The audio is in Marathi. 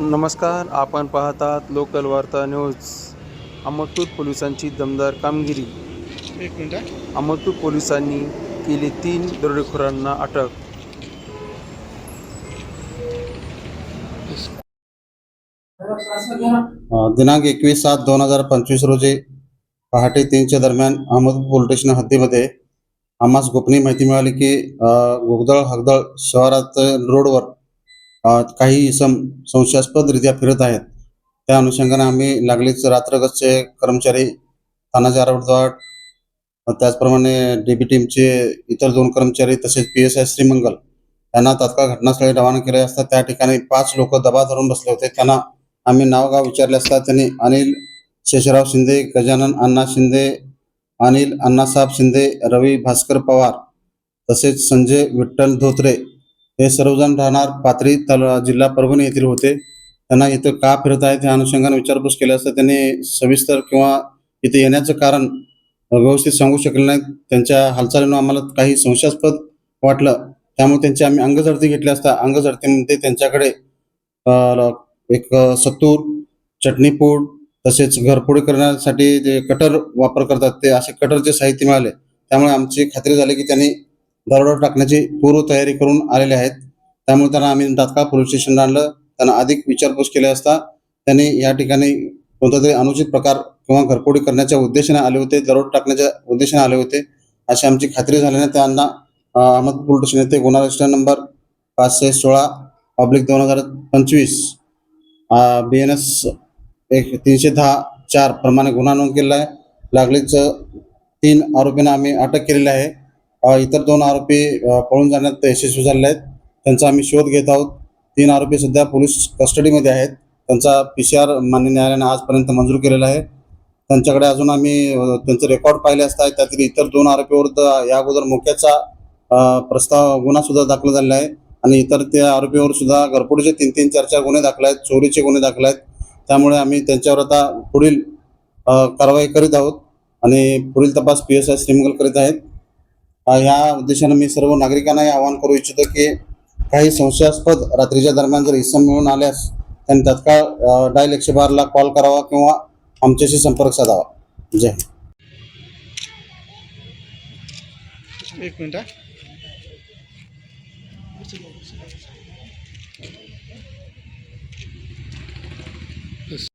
नमस्कार आपण पाहतात लोकल वार्ता न्यूज. अमरपूर पोलिसांची दमदार कामगिरी. एक मिनिट. अमरपूर पोलिसांनी केली तीन दरोडेखोरांना अटक. दिनांक एकवीस सात दोन हजार पंचवीस रोजी पहाटे तीनच्या दरम्यान अहमदपूर पोलीस स्टेशन हद्दीमध्ये आम्हास गोपनीय माहिती मिळाली की गुगदळ हगदळ शहरात रोडवर काही इसम संशयास्पदरित्या फिरत आहेत. त्या अनुषंगाने आम्ही लागलीच रात्रगतचे कर्मचारी तानाजी आरवडवाड त्याचप्रमाणे डी बी टीमचे इतर दोन कर्मचारी तसेच पी एस आय श्रीमंगल यांना तात्काळ घटनास्थळी रवाना केले असता त्या ठिकाणी पाच लोक दबा धरून बसले होते. त्यांना आम्ही नावगाव विचारले असता त्यांनी अनिल शेषराव शिंदे गजानन अण्णा शिंदे अनिल अण्णासाहेब शिंदे रवी भास्कर पवार तसेच संजय विठ्ठल धोत्रे हे सर्वजण राहणार पाथरी ताल जिल्हा परभणी येथील होते. त्यांना इथं का फिरत आहेत या अनुषंगाने विचारपूस केली असता त्यांनी सविस्तर किंवा इथे येण्याचं कारण व्यवस्थित सांगू शकले नाही त्यांच्या हालचालीनं आम्हाला काही संशयास्पद वाटलं. त्यामुळे त्यांची आम्ही अंगझडती घेतली असता अंगझडतीमध्ये त्यांच्याकडे एक सत्तूर चटणीपूड तसेच घरपोळी करण्यासाठी जे कटर वापर करतात ते असे कटरचे साहित्य मिळाले. त्यामुळे आमची खात्री झाली की त्यांनी दरोडा टाकण्याची पूर्व तयारी करून आलेले आहेत. त्यामुळे त्यांना आम्ही तात्काळ पोलीस स्टेशनला आणलं. त्यांना अधिक विचारपूस केली असता त्यांनी या ठिकाणी कोणता तरी अनुचित प्रकार किंवा घरपोडी करण्याच्या उद्देशाने आले होते दरोड टाकण्याच्या उद्देशाने आले होते अशी आमची खात्री झाल्याने त्यांना अहमदपूर स्टेशन येथे गुन्हा रजिस्टर नंबर पाचशे सोळा पब्लिक दोन हजार पंचवीस बी एन एस एक तीनशे दहा चार प्रमाणे गुन्हा नोंद केलेला आहे. लागलीच तीन आरोपींना आम्ही अटक केलेली आहे. इतर दोन आरोपी पळून जाण्यात यशस्वी झालेले आहेत. त्यांचा आम्ही शोध घेत आहोत. तीन आरोपी सध्या पोलीस कस्टडीमध्ये आहेत. त्यांचा पी सी आर मान्य न्यायालयाने आजपर्यंत मंजूर केलेला आहे. त्यांच्याकडे अजून आम्ही त्यांचे रेकॉर्ड पाहिले असता त्यातील इतर दोन आरोपीवर या अगोदर मोक्याचा प्रस्ताव गुन्हा सुद्धा दाखल झालेला आहे. आणि इतर त्या आरोपीवर सुद्धा घरपुडीचे तीन तीन चार चार गुन्हे दाखल आहेत. चोरीचे गुन्हे दाखल आहेत. त्यामुळे आम्ही त्यांच्यावर आता पुढील कारवाई करीत आहोत. आणि पुढील तपास पी एस आय श्रीमंगल करीत आहेत. या उद्देशाने मी सर्व नागरिकांनाही आवाहन करू इच्छितो की काही संशयास्पद रात्रीच्या दरम्यान जर इसम मिळून आल्यास त्यांनी तत्काळ डायल एकशे बारला कॉल करावा किंवा आमच्याशी संपर्क साधावा. जय एक मिनिट